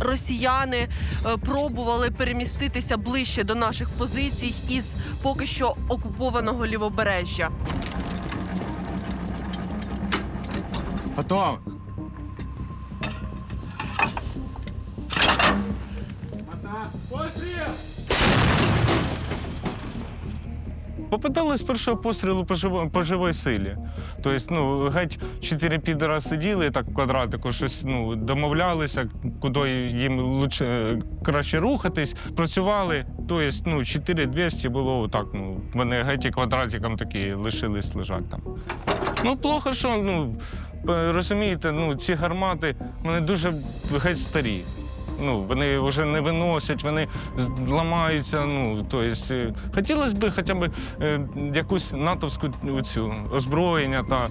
Росіяни е, пробували переміститися ближче до наших позицій із поки що окупованого лівобережжя. Готов. Попитали з першого пострілу по, живо, по живій силі. Тобто, ну, геть чотири підера сиділи так в квадратику, щось ну, домовлялися, куди їм лучше, краще рухатись, працювали. Тобто, ну, 4200 було так, ну, вони геть і квадратиком такі лишились лежати там. Ну, плохо, що ну, е, розумієте, ну, ці гармати вони дуже геть старі. Ну, вони вже не виносять, вони зламаються. ламаються. Ну, тобто, е, хотілося б хоча б е, якусь натовську цю озброєння та